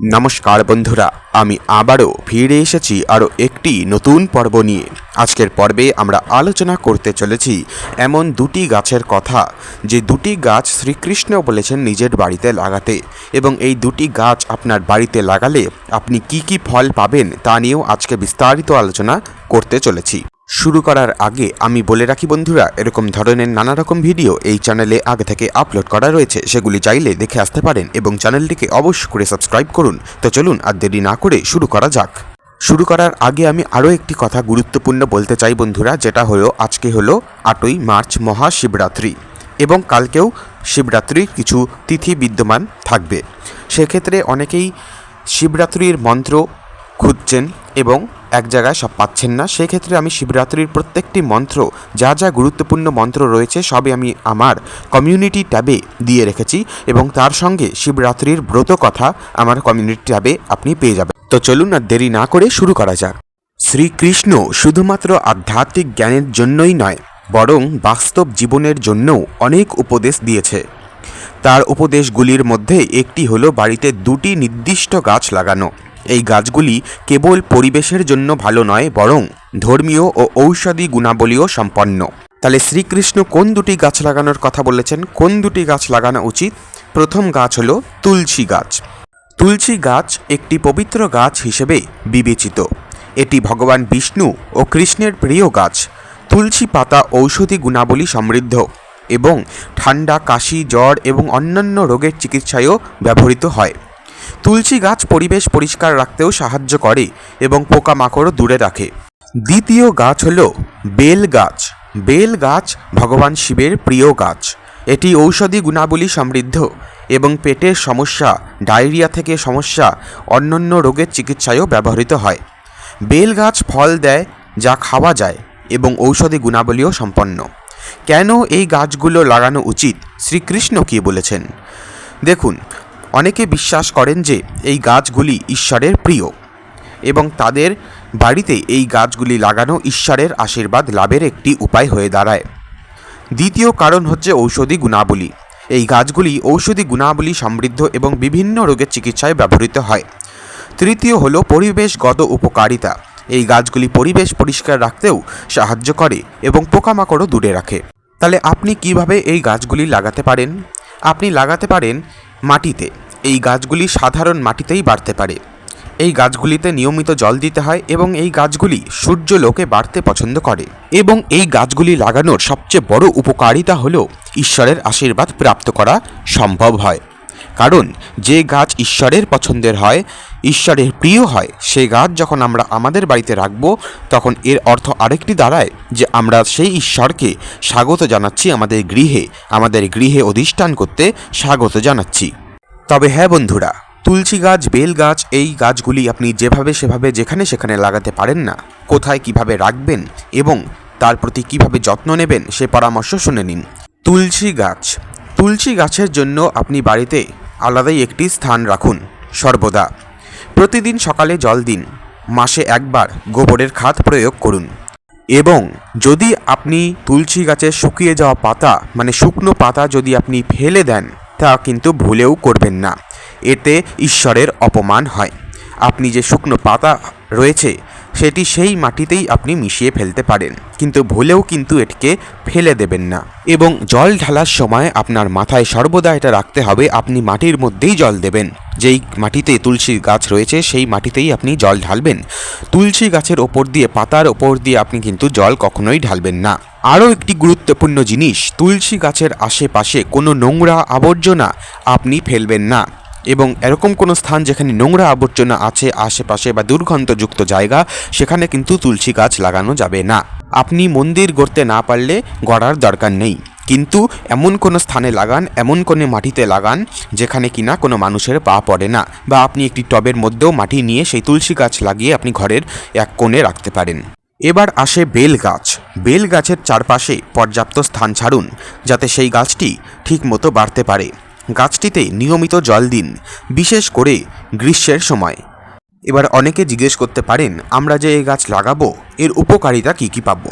নমস্কার বন্ধুরা, আমি আবারও ফিরে এসেছি আরও একটি নতুন পর্ব নিয়ে। আজকের পর্বে আমরা আলোচনা করতে চলেছি এমন দুটি গাছের কথা, যে দুটি গাছ শ্রীকৃষ্ণ বলেছেন নিজের বাড়িতে লাগাতে। এবং এই দুটি গাছ আপনার বাড়িতে লাগালে আপনি কি কি ফল পাবেন তা নিয়েও আজকে বিস্তারিত আলোচনা করতে চলেছি। শুরু করার আগে আমি বলে রাখি বন্ধুরা, এরকম ধরনের নানা রকম ভিডিও এই চ্যানেলে আগে থেকে আপলোড করা রয়েছে। সেগুলি চাইলে দেখে আসতে পারেন এবং চ্যানেলটিকে অবশ্যই করে সাবস্ক্রাইব করুন। তো চলুন আর দেরি না করে শুরু করা যাক। শুরু করার আগে আমি আরও একটি কথা গুরুত্বপূর্ণ বলতে চাই বন্ধুরা, যেটা হলো, আজকে হলো আটই মার্চ মহাশিবরাত্রি এবং কালকেও শিবরাত্রির কিছু তিথি বিদ্যমান থাকবে। সেক্ষেত্রে অনেকেই শিবরাত্রির মন্ত্র খুঁজছেন এবং এক জায়গায় সব পাচ্ছেন না, সেক্ষেত্রে আমি শিবরাত্রির প্রত্যেকটি মন্ত্র, যা যা গুরুত্বপূর্ণ মন্ত্র রয়েছে, সবই আমি আমার কমিউনিটি ট্যাবে দিয়ে রেখেছি এবং তার সঙ্গে শিবরাত্রির ব্রত কথা আমার কমিউনিটি ট্যাবে আপনি পেয়ে যাবেন। তো চলুন আর দেরি না করে শুরু করা যাক। শ্রীকৃষ্ণ শুধুমাত্র আধ্যাত্মিক জ্ঞানের জন্যই নয়, বরং বাস্তব জীবনের জন্যও অনেক উপদেশ দিয়েছে। তার উপদেশগুলির মধ্যে একটি হলো বাড়িতে দুটি নির্দিষ্ট গাছ লাগানো। এই গাছগুলি কেবল পরিবেশের জন্য ভালো নয়, বরং ধর্মীয় ও ঔষধি গুণাবলীও সম্পন্ন। তাহলে শ্রীকৃষ্ণ কোন দুটি গাছ লাগানোর কথা বলেছেন? কোন দুটি গাছ লাগানো উচিত? প্রথম গাছ হলো তুলসী গাছ। তুলসী গাছ একটি পবিত্র গাছ হিসেবে বিবেচিত। এটি ভগবান বিষ্ণু ও কৃষ্ণের প্রিয় গাছ। তুলসী পাতা ঔষধি গুণাবলী সমৃদ্ধ এবং ঠান্ডা, কাশি, জ্বর এবং অন্যান্য রোগের চিকিৎসায়ও ব্যবহৃত হয়। তুলসী গাছ পরিবেশ পরিষ্কার রাখতেও সাহায্য করে এবং পোকামাকড়ও দূরে রাখে। দ্বিতীয় গাছ হল বেল গাছ। বেল গাছ ভগবান শিবের প্রিয় গাছ। এটি ঔষধি গুণাবলী সমৃদ্ধ এবং পেটের সমস্যা, ডায়রিয়া থেকে সমস্যা, অন্যান্য রোগের চিকিৎসায়ও ব্যবহৃত হয়। বেল গাছ ফল দেয় যা খাওয়া যায় এবং ঔষধি গুণাবলীও সম্পন্ন। কেন এই গাছগুলো লাগানো উচিত? শ্রীকৃষ্ণ কী বলেছেন? দেখুন অনেকে বিশ্বাস করেন যে এই গাছগুলি ঈশ্বরের প্রিয় এবং তাদের বাড়িতে এই গাছগুলি লাগানো ঈশ্বরের আশীর্বাদ লাভের একটি উপায় হয়ে দাঁড়ায়। দ্বিতীয় কারণ হচ্ছে ঔষধি গুণাবলী। এই গাছগুলি ঔষধি গুণাবলী সমৃদ্ধ এবং বিভিন্ন রোগের চিকিৎসায় ব্যবহৃত হয়। তৃতীয় হলো পরিবেশগত উপকারিতা। এই গাছগুলি পরিবেশ পরিষ্কার রাখতেও সাহায্য করে এবং পোকামাকড়ও দূরে রাখে। তাহলে আপনি কীভাবে এই গাছগুলি লাগাতে পারেন? আপনি লাগাতে পারেন মাটিতে। এই গাছগুলি সাধারণ মাটিতেই বাড়তে পারে। এই গাছগুলিতে নিয়মিত জল দিতে হয় এবং এই গাছগুলি সূর্য লোকে বাড়তে পছন্দ করে। এবং এই গাছগুলি লাগানোর সবচেয়ে বড় উপকারিতা হল ঈশ্বরের আশীর্বাদ প্রাপ্ত করা সম্ভব হয়। কারণ যে গাছ ঈশ্বরের পছন্দের হয়, ঈশ্বরের প্রিয় হয় সেই গাছ যখন আমরা আমাদের বাড়িতে রাখব, তখন এর অর্থ আরেকটি দাঁড়ায় যে আমরা সেই ঈশ্বরকে স্বাগত জানাচ্ছি আমাদের গৃহে আমাদের গৃহে অধিষ্ঠান করতে স্বাগত জানাচ্ছি। তবে হ্যাঁ বন্ধুরা, তুলসী গাছ, বেল গাছ, এই গাছগুলি আপনি যেভাবে, সেভাবে, যেখানে, সেখানে লাগাতে পারেন না। কোথায় কীভাবে রাখবেন এবং তার প্রতি কীভাবে যত্ন নেবেন, সে পরামর্শ শুনে নিন। তুলসী গাছ, তুলসী গাছের জন্য আপনি বাড়িতে আলাদাই একটি স্থান রাখুন, সর্বদা। প্রতিদিন সকালে জল দিন, মাসে একবার গোবরের খাত প্রয়োগ করুন। এবং যদি আপনি তুলসী গাছের শুকিয়ে যাওয়া পাতা মানে শুকনো পাতা যদি আপনি ফেলে দেন, তা কিন্তু ভুলেও করবেন না। এতে ঈশ্বরের অপমান হয়। আপনি যে শুকনো পাতা রয়েছে সেটি সেই মাটিতেই আপনি মিশিয়ে ফেলতে পারেন। কিন্তু ভুলেও কিন্তু এটিকে ফেলে দেবেন না। এবং জল ঢালার সময় আপনার মাথায় সর্বদা এটা রাখতে হবে, আপনি মাটির মধ্যেই জল দেবেন। যেই মাটিতে তুলসী গাছ রয়েছে, সেই মাটিতেই আপনি জল ঢালবেন। তুলসী গাছের ওপর দিয়ে, পাতার ওপর দিয়ে আপনি কিন্তু জল কখনোই ঢালবেন না। আরও একটি গুরুত্বপূর্ণ জিনিস, তুলসী গাছের আশেপাশে কোনো নোংরা আবর্জনা আপনি ফেলবেন না। এবং এরকম কোনো স্থান যেখানে নোংরা আবর্জনা আছে, আশেপাশে বা দুর্গন্ধযুক্ত জায়গা, সেখানে কিন্তু তুলসী গাছ লাগানো যাবে না। আপনি মন্দির গড়তে না পারলে গড়ার দরকার নেই। কিন্তু এমন কোনো স্থানে লাগান, এমন কোনো মাটিতে লাগান, যেখানে কিনা কোনো মানুষের পা পড়ে না বা আপনি একটি টবের মধ্যেও মাটি নিয়ে সেই তুলসী গাছ লাগিয়ে আপনি ঘরের এক কোণে রাখতে পারেন। এবার আসে বেল গাছ। বেল গাছের চারপাশে পর্যাপ্ত স্থান ছাড়ুন, যাতে সেই গাছটি ঠিকমতো বাড়তে পারে। গাছটিতে নিয়মিত জল দিন, বিশেষ করে গ্রীষ্মের সময়। এবার অনেকে জিজ্ঞেস করতে পারেন, আমরা যে এই গাছ লাগাবো, এর উপকারিতা কী কী পাবো?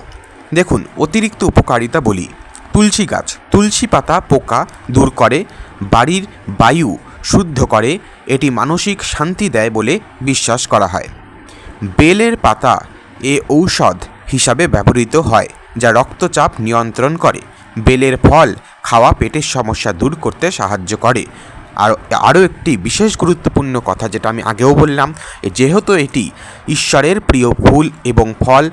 দেখুন, অতিরিক্ত উপকারিতা বলি, তুলসী গাছ, তুলসী পাতা পোকা দূর করে, বাড়ির বায়ু শুদ্ধ করে, এটি মানসিক শান্তি দেয় বলে বিশ্বাস করা হয়। বেলের পাতা এ ঔষধ হিসাবে ব্যবহৃত হয়, যা রক্তচাপ নিয়ন্ত্রণ করে। বেলের ফল খাওয়া পেটের সমস্যা দূর করতে সাহায্য করে। আর আরও একটি বিশেষ গুরুত্বপূর্ণ কথা যেটা আমি আগেও বললাম যেহেতু এটি ঈশ্বরের প্রিয় ফুল এবং ফল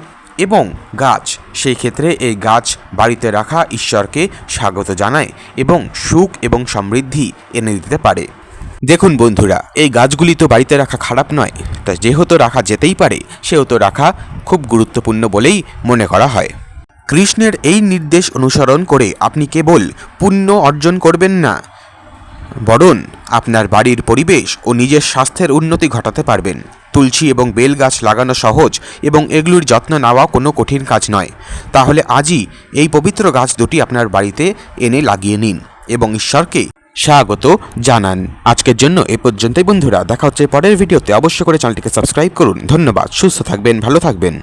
এবং গাছ, সেই ক্ষেত্রে এই গাছ বাড়িতে রাখা ঈশ্বরকে স্বাগত জানায় এবং সুখ এবং সমৃদ্ধি এনে দিতে পারে। দেখুন বন্ধুরা, এই গাছগুলি তো বাড়িতে রাখা খারাপ নয়, তা যেহেতু রাখা যেতেই পারে, সেহেতু রাখা খুব গুরুত্বপূর্ণ বলেই মনে করা হয়। কৃষ্ণের এই নির্দেশ অনুসরণ করে আপনি কেবল পুণ্য অর্জন করবেন না, বরং আপনার বাড়ির পরিবেশ ও নিজের স্বাস্থ্যের উন্নতি ঘটাতে পারবেন। তুলসী এবং বেল গাছ লাগানো সহজ এবং এগুলির যত্ন নেওয়া কোনো কঠিন কাজ নয়। তাহলে আজই এই পবিত্র গাছ দুটি আপনার বাড়িতে এনে লাগিয়ে নিন এবং ঈশ্বরকে স্বাগত জানান। আজকের জন্য এ পর্যন্তই বন্ধুরা, দেখা হচ্ছে পরের ভিডিওতে। অবশ্য করে চ্যানেলটিকে সাবস্ক্রাইব করুন। ধন্যবাদ, সুস্থ থাকবেন, ভালো থাকবেন।